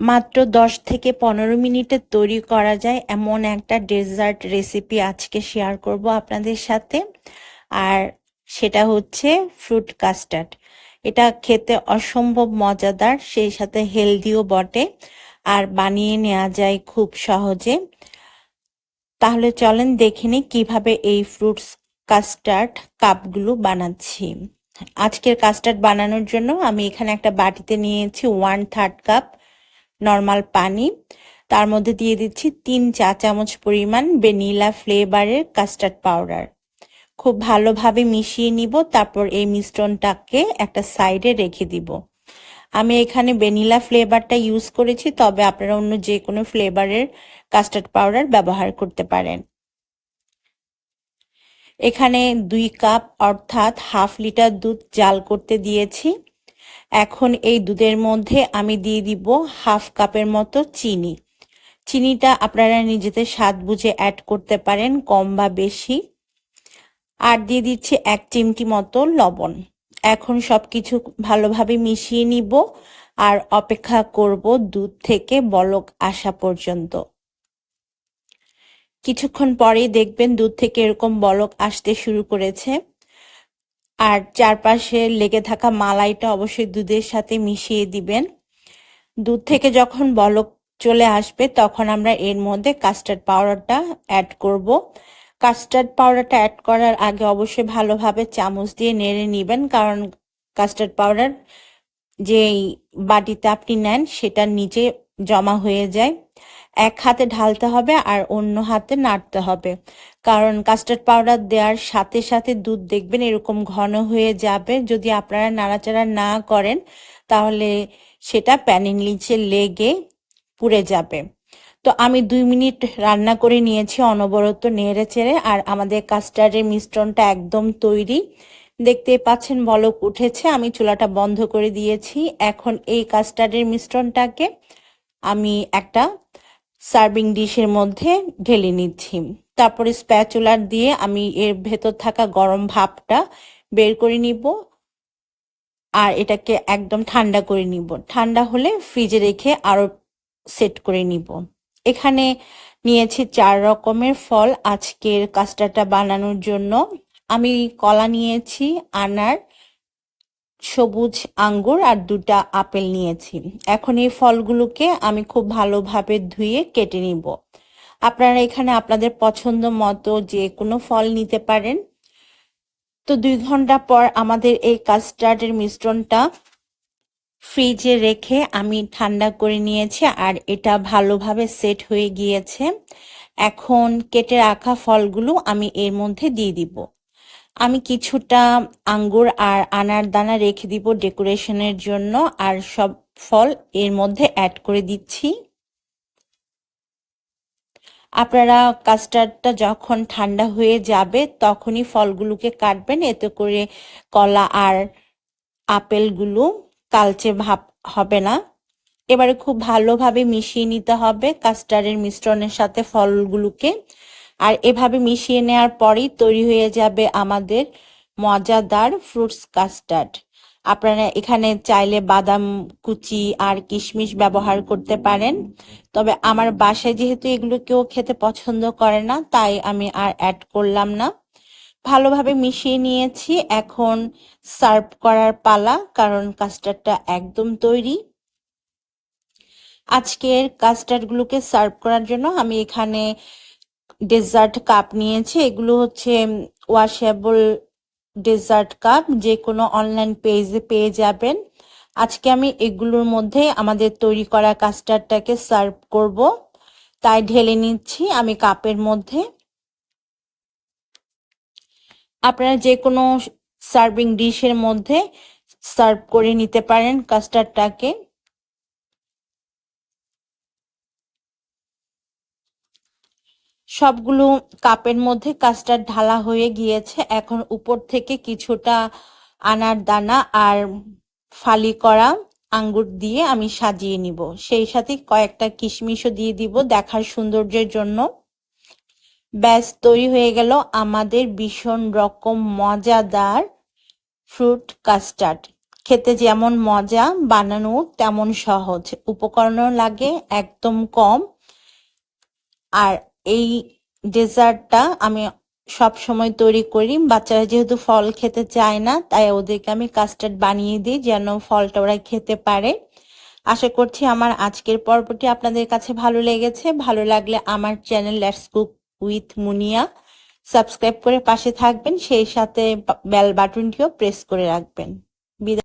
মাত্র দশ থেকে পনেরো মিনিটে তৈরি করা যায় এমন একটা ডেজার্ট রেসিপি আজকে শেয়ার করব আপনাদের সাথে। আর সেটা হচ্ছে ফ্রুট কাস্টার্ড। এটা খেতে অসম্ভব মজাদার, সেই সাথে হেলদিও বটে আর বানিয়ে নেওয়া যায় খুব সহজে। তাহলে চলেন দেখে নিই কীভাবে এই ফ্রুটস কাস্টার্ড কাপগুলো বানাচ্ছি। আজকের কাস্টার্ড বানানোর জন্য আমি এখানে একটা বাটিতে নিয়েছি ওয়ান থার্ড কাপ নর্মাল পানি তার মধ্যে দিয়ে দিচ্ছি তিন চা চামচ পরিমাণ ভ্যানিলা ফ্লেভারের কাস্টার্ড পাউডার খুব ভালোভাবে মিশিয়ে নিব, তারপর এই মিশ্রণটাকে একটা সাইডে রেখে দিব। আমি এখানে ভ্যানিলা ফ্লেভারটা ইউজ করেছি, তবে আপনারা অন্য যে কোনো ফ্লেভারের কাস্টার্ড পাউডার ব্যবহার করতে পারেন। এখানে দুই কাপ অর্থাৎ হাফ লিটার দুধ জাল করতে দিয়েছি। এখন এই দুধের মধ্যে আমি দিয়ে দিব হাফ কাপের মতো চিনি। চিনিটা আপনারা নিজেদের স্বাদ বুঝে অ্যাড করতে পারেন, কম বা বেশি। আর দিয়ে দিচ্ছি এক চিমটি মতো লবণ। এখন সব কিছু ভালোভাবে মিশিয়ে নিব আর অপেক্ষা করব দুধ থেকে বলক আসা পর্যন্ত। কিছুক্ষণ পরেই দেখবেন দুধ থেকে এরকম বলক আসতে শুরু করেছে। আর চারপাশে লেগে থাকা মালাইটা অবশ্যই দুধের সাথে মিশিয়ে দিবেন। দুধ থেকে যখন বলক চলে আসবে, তখন আমরা এর মধ্যে কাস্টার্ড পাউডারটা অ্যাড করব। কাস্টার্ড পাউডারটা অ্যাড করার আগে অবশ্যই ভালোভাবে চামচ দিয়ে নেড়ে নেবেন, কারণ কাস্টার্ড পাউডার যে বাটিতে আপনি নেন সেটার নিচে জমা হয়ে যায়। এক হাতে ঢালতে হবে আর অন্য হাতে নাড়তে হবে। কারণ কাস্টার্ড পাউডার দেওয়ার সাথে সাথে দুধ দেখবেন এরকম ঘন হয়ে যাবে। যদি আপনারা নাড়াচাড়া না করেন, তাহলে সেটা প্যানের নিচে লেগে পুড়ে যাবে। তো আমি দুই মিনিট রান্না করে নিয়েছি অনবরত নেড়ে চেড়ে। আর আমাদের কাস্টার্ডের মিশ্রণটা একদম তৈরি। দেখতে পাচ্ছেন বলক উঠেছে। আমি চুলাটা বন্ধ করে দিয়েছি। এখন এই কাস্টার্ডের মিশ্রণটাকে আমি একটা সার্ভিং ডিশের মধ্যে ঢেলে নিচ্ছি। তারপরে স্প্যাচুলার দিয়ে আমি এর ভেতর থাকা গরম ভাপটা বের করে নিব আর এটাকে একদম ঠান্ডা করে নিব। ঠান্ডা হলে ফ্রিজে রেখে আরও সেট করে নিব। এখানে নিয়েছি চার রকমের ফল। আজকের কাস্টারটা বানানোর জন্য আমি কলা নিয়েছি, আনার সবুজ আঙ্গুর আর দুটা আপেল নিয়েছি। এখন এই ফলগুলোকে আমি খুব ভালোভাবে ধুয়ে কেটে নিব। আপনারা এখানে আপনাদের পছন্দ মতো যে কোনো ফল নিতে পারেন। তো দুই ঘণ্টা পর আমাদের এই কাস্টার্ডের মিশ্রণটা ফ্রিজে রেখে আমি ঠান্ডা করে নিয়েছি আর এটা ভালোভাবে সেট হয়ে গিয়েছে। এখন কেটে রাখা ফলগুলো আমি এর মধ্যে দিয়ে দিব। আমি কিছুটা আঙ্গুর আর আনার দানা রেখে দিব ডেকোরেশনের জন্য, আর সব ফল এর মধ্যে অ্যাড করে দিচ্ছি। আপনারা কাস্টার্ডটা যখন ঠান্ডা হয়ে যাবে, তখনই ফলগুলোকে কাটবেন। এতে করে কলা আর আপেলগুলো কালচে ভাব হবে না। এবারে খুব ভালোভাবে মিশিয়ে নিতে হবে কাস্টার্ডের মিশ্রণের সাথে ফলগুলোকে। আর এভাবে মিশিয়ে নেওয়ার পরেই তৈরি হয়ে যাবে আমাদের মজাদার ফ্রুটস কাস্টার্ড আপনারা এখানে চাইলে বাদাম, কুচি আর কিশমিশ ব্যবহার করতে পারেন। তবে আমার বাসায় যেহেতু এগুলো কেউ খেতে পছন্দ করে না, তাই আমি আর অ্যাড করলাম না। ভালোভাবে মিশিয়ে নিয়েছি। এখন সার্ভ করার পালা, কারণ কাস্টার্ডটা একদম তৈরি। আজকের কাস্টার্ডগুলোকে সার্ভ করার জন্য আমি এখানে ডেজার্ট কাপ নিয়েছি। এগুলো হচ্ছে ওয়াশেবল ডেজার্ট কাপ যে কোনো অনলাইন পেজে পেয়ে যাবেন। আজকে আমি এগুলোর মধ্যে আমাদের তৈরি করা কাস্টার্ডটাকে সার্ভ করব। তাই ঢেলে নিচ্ছি আমি কাপের মধ্যে। আপনারা যে কোনো সার্ভিং ডিশের মধ্যে সার্ভ করে নিতে পারেন কাস্টার্ডটাকে সবগুলো কাপের মধ্যে কাস্টার্ড ঢালা হয়ে গিয়েছে। এখন উপর থেকে কিছুটা আনার দানা আর ফালি করা আঙ্গুর দিয়ে আমি সাজিয়ে নিব। সেই সাথে কয়েকটা কিশমিশও দিয়ে দিব দেখার সৌন্দর্যের জন্য। ব্যাস, তৈরি হয়ে গেল আমাদের ভীষণ রকম মজাদার ফ্রুট কাস্টার্ড। খেতে যেমন মজা, বানানো তেমন সহজ। উপকরণও লাগে, একদম কম। আর এই ডেজার্টটা আমি সব সময় তৈরি করি। বাচ্চারা যেহেতু ফল খেতে চায় না, তাই ওদেরকে আমি কাস্টার্ড বানিয়ে দিই যেন ফলটা ওরা খেতে পারে। আশা করছি আমার আজকের পর্বটি আপনাদের কাছে ভালো লেগেছে। ভালো লাগলে আমার channel let's cook with Munia subscribe করে পাশে থাকবেন। সেই সাথে বেল বাটনটিও প্রেস করে রাখবেন।